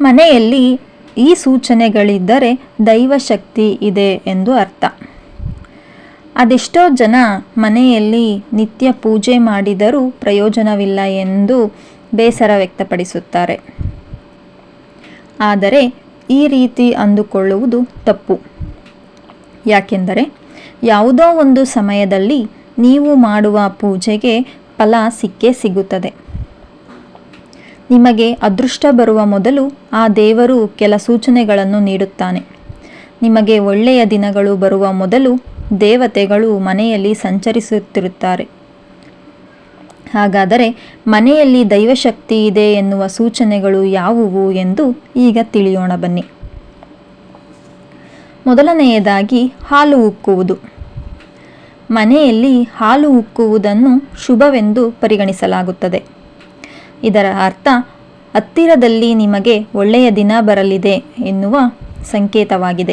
ಮನೆಯಲ್ಲಿ ಈ ಸೂಚನೆಗಳಿದ್ದರೆ ದೈವಶಕ್ತಿ ಇದೆ ಎಂದು ಅರ್ಥ. ಅದೆಷ್ಟೋ ಜನ ಮನೆಯಲ್ಲಿ ನಿತ್ಯ ಪೂಜೆ ಮಾಡಿದರೂ ಪ್ರಯೋಜನವಿಲ್ಲ ಎಂದು ಬೇಸರ ವ್ಯಕ್ತಪಡಿಸುತ್ತಾರೆ. ಆದರೆ ಈ ರೀತಿ ಅಂದುಕೊಳ್ಳುವುದು ತಪ್ಪು. ಯಾಕೆಂದರೆ ಯಾವುದೋ ಒಂದು ಸಮಯದಲ್ಲಿ ನೀವು ಮಾಡುವ ಪೂಜೆಗೆ ಫಲ ಸಿಕ್ಕೇ ಸಿಗುತ್ತದೆ. ನಿಮಗೆ ಅದೃಷ್ಟ ಬರುವ ಮೊದಲು ಆ ದೇವರು ಕೆಲ ಸೂಚನೆಗಳನ್ನು ನೀಡುತ್ತಾನೆ. ನಿಮಗೆ ಒಳ್ಳೆಯ ದಿನಗಳು ಬರುವ ಮೊದಲು ದೇವತೆಗಳು ಮನೆಯಲ್ಲಿ ಸಂಚರಿಸುತ್ತಿರುತ್ತಾರೆ. ಹಾಗಾದರೆ ಮನೆಯಲ್ಲಿ ದೈವಶಕ್ತಿ ಇದೆ ಎನ್ನುವ ಸೂಚನೆಗಳು ಯಾವುವು ಎಂದು ಈಗ ತಿಳಿಯೋಣ ಬನ್ನಿ. ಮೊದಲನೆಯದಾಗಿ ಹಾಲು ಉಕ್ಕುವುದು. ಮನೆಯಲ್ಲಿ ಹಾಲು ಉಕ್ಕುವುದನ್ನು ಶುಭವೆಂದು ಪರಿಗಣಿಸಲಾಗುತ್ತದೆ. ಇದರ ಅರ್ಥ, ಹತ್ತಿರದಲ್ಲಿ ನಿಮಗೆ ಒಳ್ಳೆಯ ದಿನ ಬರಲಿದೆ ಎನ್ನುವ ಸಂಕೇತವಾಗಿದೆ.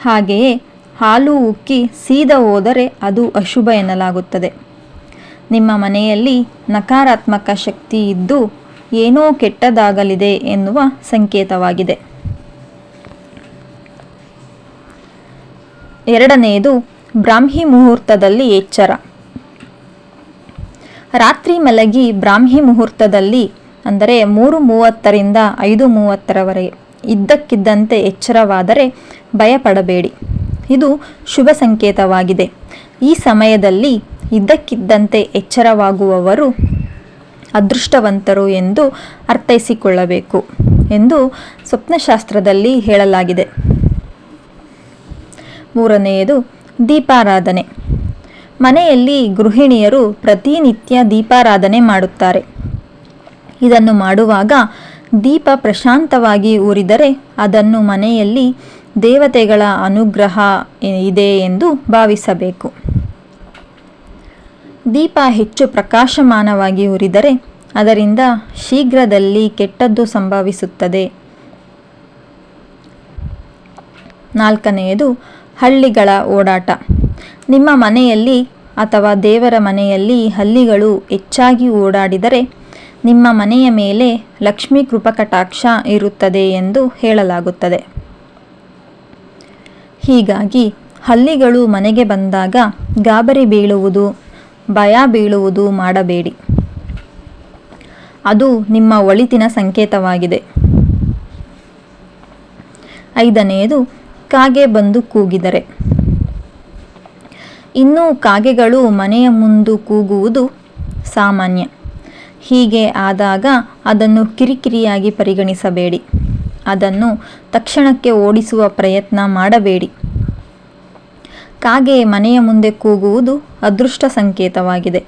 ಹಾಗೆಯೇ ಹಾಲು ಉಕ್ಕಿ ಸೀದ ಹೋದರೆ ಅದು ಅಶುಭ ಎನ್ನಲಾಗುತ್ತದೆ. ನಿಮ್ಮ ಮನೆಯಲ್ಲಿ ನಕಾರಾತ್ಮಕ ಶಕ್ತಿ ಇದ್ದು ಏನೋ ಕೆಟ್ಟದಾಗಲಿದೆ ಎನ್ನುವ ಸಂಕೇತವಾಗಿದೆ. ಎರಡನೆಯದು ಬ್ರಾಹ್ಮಿ ಮುಹೂರ್ತದಲ್ಲಿ ಎಚ್ಚರ. ರಾತ್ರಿ ಮಲಗಿ ಬ್ರಾಹ್ಮಿ ಮುಹೂರ್ತದಲ್ಲಿ, ಅಂದರೆ ಮೂರು ಮೂವತ್ತರಿಂದ ಐದು ಮೂವತ್ತರವರೆಗೆ ಇದ್ದಕ್ಕಿದ್ದಂತೆ ಎಚ್ಚರವಾದರೆ ಭಯಪಡಬೇಡಿ. ಇದು ಶುಭ ಸಂಕೇತವಾಗಿದೆ. ಈ ಸಮಯದಲ್ಲಿ ಇದ್ದಕ್ಕಿದ್ದಂತೆ ಎಚ್ಚರವಾಗುವವರು ಅದೃಷ್ಟವಂತರು ಎಂದು ಅರ್ಥೈಸಿಕೊಳ್ಳಬೇಕು ಎಂದು ಸ್ವಪ್ನಶಾಸ್ತ್ರದಲ್ಲಿ ಹೇಳಲಾಗಿದೆ. ಮೂರನೆಯದು ದೀಪಾರಾಧನೆ. ಮನೆಯಲ್ಲಿ ಗೃಹಿಣಿಯರು ಪ್ರತಿನಿತ್ಯ ದೀಪಾರಾಧನೆ ಮಾಡುತ್ತಾರೆ. ಇದನ್ನು ಮಾಡುವಾಗ ದೀಪ ಪ್ರಶಾಂತವಾಗಿ ಊರಿದರೆ ಅದನ್ನು ಮನೆಯಲ್ಲಿ ದೇವತೆಗಳ ಅನುಗ್ರಹ ಇದೆ ಎಂದು ಭಾವಿಸಬೇಕು. ದೀಪ ಹೆಚ್ಚು ಪ್ರಕಾಶಮಾನವಾಗಿ ಉರಿದರೆ ಅದರಿಂದ ಶೀಘ್ರದಲ್ಲಿ ಕೆಟ್ಟದ್ದು ಸಂಭವಿಸುತ್ತದೆ. ನಾಲ್ಕನೆಯದು ಹಳ್ಳಿಗಳ ಓಡಾಟ. ನಿಮ್ಮ ಮನೆಯಲ್ಲಿ ಅಥವಾ ದೇವರ ಮನೆಯಲ್ಲಿ ಹಲ್ಲಿಗಳು ಹೆಚ್ಚಾಗಿ ಓಡಾಡಿದರೆ ನಿಮ್ಮ ಮನೆಯ ಮೇಲೆ ಲಕ್ಷ್ಮೀ ಕೃಪಕಟಾಕ್ಷ ಇರುತ್ತದೆ ಎಂದು ಹೇಳಲಾಗುತ್ತದೆ. ಹೀಗಾಗಿ ಹಲ್ಲಿಗಳು ಮನೆಗೆ ಬಂದಾಗ ಗಾಬರಿ ಬೀಳುವುದು, ಭಯ ಬೀಳುವುದು ಮಾಡಬೇಡಿ. ಅದು ನಿಮ್ಮ ಒಳಿತಿನ ಸಂಕೇತವಾಗಿದೆ. ಐದನೆಯದು, ಕಾಗೆ ಬಂದು ಕೂಗಿದರೆ. ಇನ್ನು ಕಾಗೆಗಳು ಮನೆಯ ಮುಂದು ಕೂಗುವುದು ಸಾಮಾನ್ಯ. ಹೀಗೆ ಆದಾಗ ಅದನ್ನು ಕಿರಿಕಿರಿಯಾಗಿ ಪರಿಗಣಿಸಬೇಡಿ. ಅದನ್ನು ತಕ್ಷಣಕ್ಕೆ ಓಡಿಸುವ ಪ್ರಯತ್ನ ಮಾಡಬೇಡಿ. ಕಾಗೆ ಮನೆಯ ಮುಂದೆ ಕೂಗುವುದು ಅದೃಷ್ಟ ಸಂಕೇತವಾಗಿದೆ.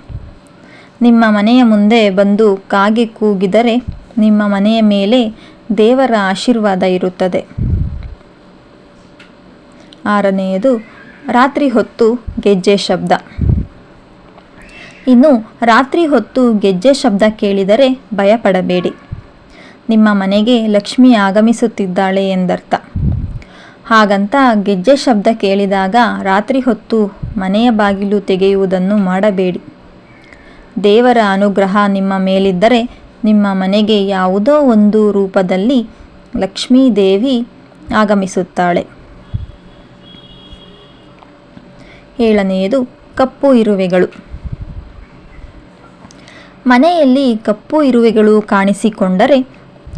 ನಿಮ್ಮ ಮನೆಯ ಮುಂದೆ ಬಂದು ಕಾಗೆ ಕೂಗಿದರೆ ನಿಮ್ಮ ಮನೆಯ ಮೇಲೆ ದೇವರ ಆಶೀರ್ವಾದ ಇರುತ್ತದೆ. ಆರನೆಯದು ರಾತ್ರಿ ಹೊತ್ತು ಗೆಜ್ಜೆ ಶಬ್ದ. ಇನ್ನು ರಾತ್ರಿ ಹೊತ್ತು ಗೆಜ್ಜೆ ಶಬ್ದ ಕೇಳಿದರೆ ಭಯಪಡಬೇಡಿ. ನಿಮ್ಮ ಮನೆಗೆ ಲಕ್ಷ್ಮಿ ಆಗಮಿಸುತ್ತಿದ್ದಾಳೆ ಎಂದರ್ಥ. ಹಾಗಂತ ಗೆಜ್ಜೆ ಶಬ್ದ ಕೇಳಿದಾಗ ರಾತ್ರಿ ಹೊತ್ತು ಮನೆಯ ಬಾಗಿಲು ತೆಗೆಯುವುದನ್ನು ಮಾಡಬೇಡಿ. ದೇವರ ಅನುಗ್ರಹ ನಿಮ್ಮ ಮೇಲಿದ್ದರೆ ನಿಮ್ಮ ಮನೆಗೆ ಯಾವುದೋ ಒಂದು ರೂಪದಲ್ಲಿ ಲಕ್ಷ್ಮೀ ದೇವಿ ಆಗಮಿಸುತ್ತಾಳೆ. ಏಳನೆಯದು ಕಪ್ಪು ಇರುವೆಗಳು. ಮನೆಯಲ್ಲಿ ಕಪ್ಪು ಇರುವೆಗಳು ಕಾಣಿಸಿಕೊಂಡರೆ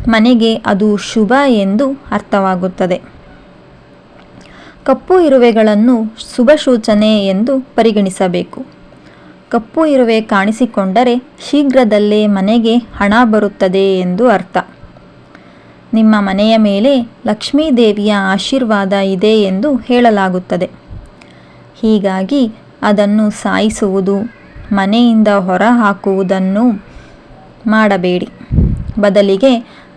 ಮನೆಗೆ ಅದು ಶುಭ ಎಂದು ಅರ್ಥವಾಗುತ್ತದೆ. ಕಪ್ಪು ಇರುವೆಗಳನ್ನು ಶುಭ ಸೂಚನೆ ಎಂದು ಪರಿಗಣಿಸಬೇಕು. ಕಪ್ಪು ಇರುವೆ ಕಾಣಿಸಿಕೊಂಡರೆ ಶೀಘ್ರದಲ್ಲೇ ಮನೆಗೆ ಹಣ ಬರುತ್ತದೆ ಎಂದು ಅರ್ಥ. ನಿಮ್ಮ ಮನೆಯ ಮೇಲೆ ಲಕ್ಷ್ಮೀ ದೇವಿಯ ಆಶೀರ್ವಾದ ಇದೆ ಎಂದು ಹೇಳಲಾಗುತ್ತದೆ. ಹೀಗಾಗಿ ಅದನ್ನು ಸಾಯಿಸುವುದು, ಮನೆಯಿಂದ ಹೊರ ಹಾಕುವುದನ್ನು ಮಾಡಬೇಡಿ. ಬದಲಿಗೆ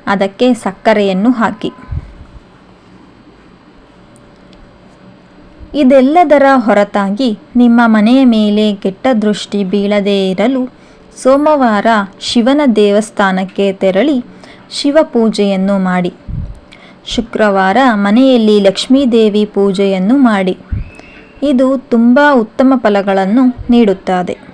ಅದಕ್ಕೆ ಸಕ್ಕರೆಯನ್ನು ಹಾಕಿ. ಇದೆಲ್ಲದರ ಹೊರತಾಗಿ ನಿಮ್ಮ ಮನೆಯ ಮೇಲೆ ಕೆಟ್ಟ ದೃಷ್ಟಿ ಬೀಳದೇ ಇರಲು ಸೋಮವಾರ ಶಿವನ ದೇವಸ್ಥಾನಕ್ಕೆ ತೆರಳಿ ಶಿವ ಪೂಜೆಯನ್ನು ಮಾಡಿ. ಶುಕ್ರವಾರ ಮನೆಯಲ್ಲಿ ಲಕ್ಷ್ಮೀದೇವಿ ಪೂಜೆಯನ್ನು ಮಾಡಿ. ಇದು ತುಂಬ ಉತ್ತಮ ಫಲಗಳನ್ನು ನೀಡುತ್ತದೆ.